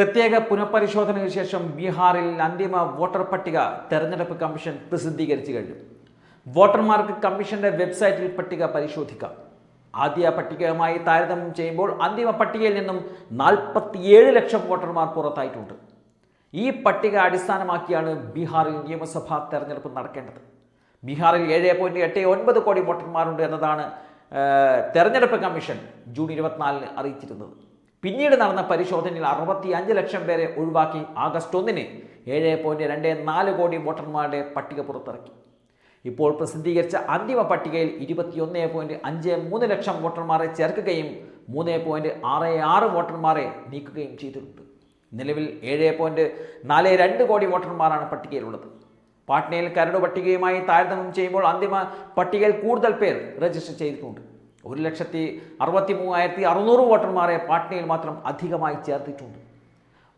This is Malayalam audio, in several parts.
പ്രത്യേക പുനഃപരിശോധനയ്ക്ക് ശേഷം ബീഹാറിൽ അന്തിമ വോട്ടർ പട്ടിക തെരഞ്ഞെടുപ്പ് കമ്മീഷൻ പ്രസിദ്ധീകരിച്ചു കഴിഞ്ഞു. വോട്ടർമാർക്ക് കമ്മീഷന്റെ വെബ്സൈറ്റിൽ പട്ടിക പരിശോധിക്കാം. ആദ്യ പട്ടികയുമായി താരതമ്യം ചെയ്യുമ്പോൾ അന്തിമ പട്ടികയിൽ നിന്നും നാൽപ്പത്തിയേഴ് ലക്ഷം വോട്ടർമാർ പുറത്തായിട്ടുണ്ട്. ഈ പട്ടിക അടിസ്ഥാനമാക്കിയാണ് ബീഹാറിൽ നിയമസഭാ തെരഞ്ഞെടുപ്പ് നടക്കേണ്ടത്. ബീഹാറിൽ ഏഴ് പോയിന്റ് എട്ട് ഒൻപത് കോടി വോട്ടർമാരുണ്ട് എന്നതാണ് തെരഞ്ഞെടുപ്പ് കമ്മീഷൻ ജൂൺ ഇരുപത്തിനാലിന് അറിയിച്ചിരുന്നത്. പിന്നീട് നടന്ന പരിശോധനയിൽ അറുപത്തി അഞ്ച് ലക്ഷം പേരെ ഒഴിവാക്കി ആഗസ്റ്റ് ഒന്നിന് ഏഴ് പോയിന്റ് രണ്ട് നാല് കോടി വോട്ടർമാരുടെ പട്ടിക പുറത്തിറക്കി. ഇപ്പോൾ പ്രസിദ്ധീകരിച്ച അന്തിമ പട്ടികയിൽ ഇരുപത്തിയൊന്ന് പോയിന്റ് അഞ്ച് മൂന്ന് ലക്ഷം വോട്ടർമാരെ ചേർക്കുകയും മൂന്ന് പോയിന്റ് ആറ് ആറ് വോട്ടർമാരെ നീക്കുകയും ചെയ്തിട്ടുണ്ട്. നിലവിൽ ഏഴ് പോയിന്റ് നാല് രണ്ട് കോടി വോട്ടർമാരാണ് പട്ടികയിലുള്ളത്. പാട്നയിൽ കരട് പട്ടികയുമായി താരതമ്യം ചെയ്യുമ്പോൾ അന്തിമ പട്ടികയിൽ കൂടുതൽ പേർ രജിസ്റ്റർ ചെയ്തിട്ടുണ്ട്. ഒരു ലക്ഷത്തി അറുപത്തി മൂവായിരത്തി അറുന്നൂറ് വോട്ടർമാരെ പാട്നയിൽ മാത്രം അധികമായി ചേർത്തിട്ടുണ്ട്.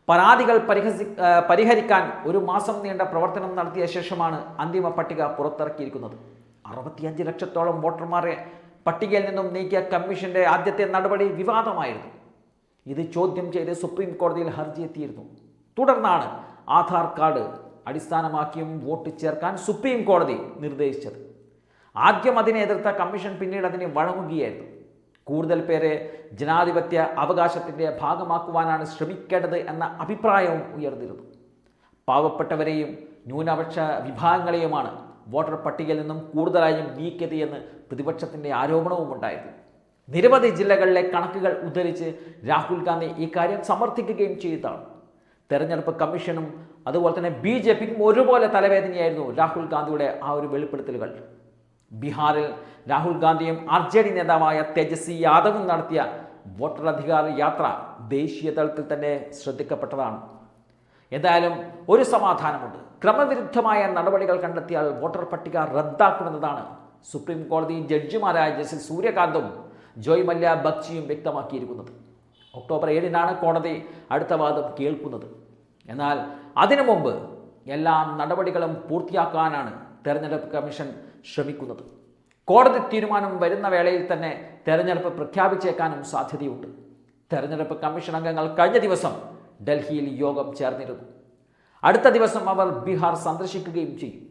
പരാതികൾ പരിഹസി പരിഹരിക്കാൻ ഒരു മാസം നീണ്ട പ്രവർത്തനം നടത്തിയ ശേഷമാണ് അന്തിമ പട്ടിക പുറത്തിറക്കിയിരിക്കുന്നത്. അറുപത്തിയഞ്ച് ലക്ഷത്തോളം വോട്ടർമാരെ പട്ടികയിൽ നിന്നും നീക്കിയ കമ്മീഷന്റെ ആദ്യത്തെ നടപടി വിവാദമായിരുന്നു. ഇത് ചോദ്യം ചെയ്ത് സുപ്രീം കോടതിയിൽ ഹർജി എത്തിയിരുന്നു. തുടർന്നാണ് ആധാർ കാർഡ് അടിസ്ഥാനമാക്കിയും വോട്ട് ചേർക്കാൻ സുപ്രീം കോടതി നിർദ്ദേശിച്ചത്. ആദ്യം അതിനെ എതിർത്ത കമ്മീഷൻ പിന്നീട് അതിനെ വഴങ്ങുകയായിരുന്നു. കൂടുതൽ പേരെ ജനാധിപത്യ അവകാശത്തിന്റെ ഭാഗമാക്കുവാനാണ് ശ്രമിക്കേണ്ടത് എന്ന അഭിപ്രായവും ഉയർന്നിരുന്നു. പാവപ്പെട്ടവരെയും ന്യൂനപക്ഷ വിഭാഗങ്ങളെയുമാണ് വോട്ടർ പട്ടികയിൽ നിന്നും കൂടുതലായും നീക്കിയത് എന്ന് പ്രതിപക്ഷത്തിന്റെ ആരോപണവും ഉണ്ടായിരുന്നു. നിരവധി ജില്ലകളിലെ കണക്കുകൾ ഉദ്ധരിച്ച് രാഹുൽ ഗാന്ധി ഇക്കാര്യം സമർത്ഥിക്കുകയും ചെയ്തതാണ്. തെരഞ്ഞെടുപ്പ് കമ്മീഷനും അതുപോലെ തന്നെ ബി ജെ പിക്കും ഒരുപോലെ തലവേദനയായിരുന്നു രാഹുൽ ഗാന്ധിയുടെ ആ ഒരു വെളിപ്പെടുത്തലുകൾ. ബീഹാറിൽ രാഹുൽ ഗാന്ധിയും ആർ ജെ ഡി നേതാവായ തേജസ്വി യാദവും നടത്തിയ വോട്ടർ അധികാര യാത്ര ദേശീയ തലത്തിൽ തന്നെ ശ്രദ്ധിക്കപ്പെട്ടതാണ്. എന്തായാലും ഒരു സമാധാനമുണ്ട്. ക്രമവിരുദ്ധമായ നടപടികൾ കണ്ടെത്തിയാൽ വോട്ടർ പട്ടിക റദ്ദാക്കുമെന്നതാണ് സുപ്രീം കോടതി ജഡ്ജിമാരായ ജസ്റ്റിസ് സൂര്യകാന്തും ജോയ് മല്യ ബക്ചിയും വ്യക്തമാക്കിയിരിക്കുന്നത്. ഒക്ടോബർ ഏഴിനാണ് കോടതി അടുത്ത വാദം കേൾക്കുന്നത്. എന്നാൽ അതിനു മുമ്പ് എല്ലാ നടപടികളും പൂർത്തിയാക്കാനാണ് തെരഞ്ഞെടുപ്പ് കമ്മീഷൻ ശ്രമിക്കുന്നത്. കോടതി തീരുമാനം വരുന്ന വേളയിൽ തന്നെ തെരഞ്ഞെടുപ്പ് പ്രഖ്യാപിച്ചേക്കാനും സാധ്യതയുണ്ട്. തെരഞ്ഞെടുപ്പ് കമ്മീഷൻ അംഗങ്ങൾ കഴിഞ്ഞ ദിവസം ഡൽഹിയിൽ യോഗം ചേർന്നിരുന്നു. അടുത്ത ദിവസം അവർ ബീഹാർ സന്ദർശിക്കുകയും ചെയ്യും.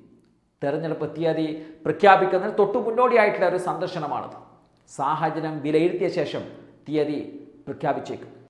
തെരഞ്ഞെടുപ്പ് തീയതി പ്രഖ്യാപിക്കുന്നതിന് തൊട്ടു മുന്നോടിയായിട്ടുള്ള ഒരു സന്ദർശനമാണത്. സാഹചര്യം വിലയിരുത്തിയ ശേഷം തീയതി പ്രഖ്യാപിച്ചേക്കും.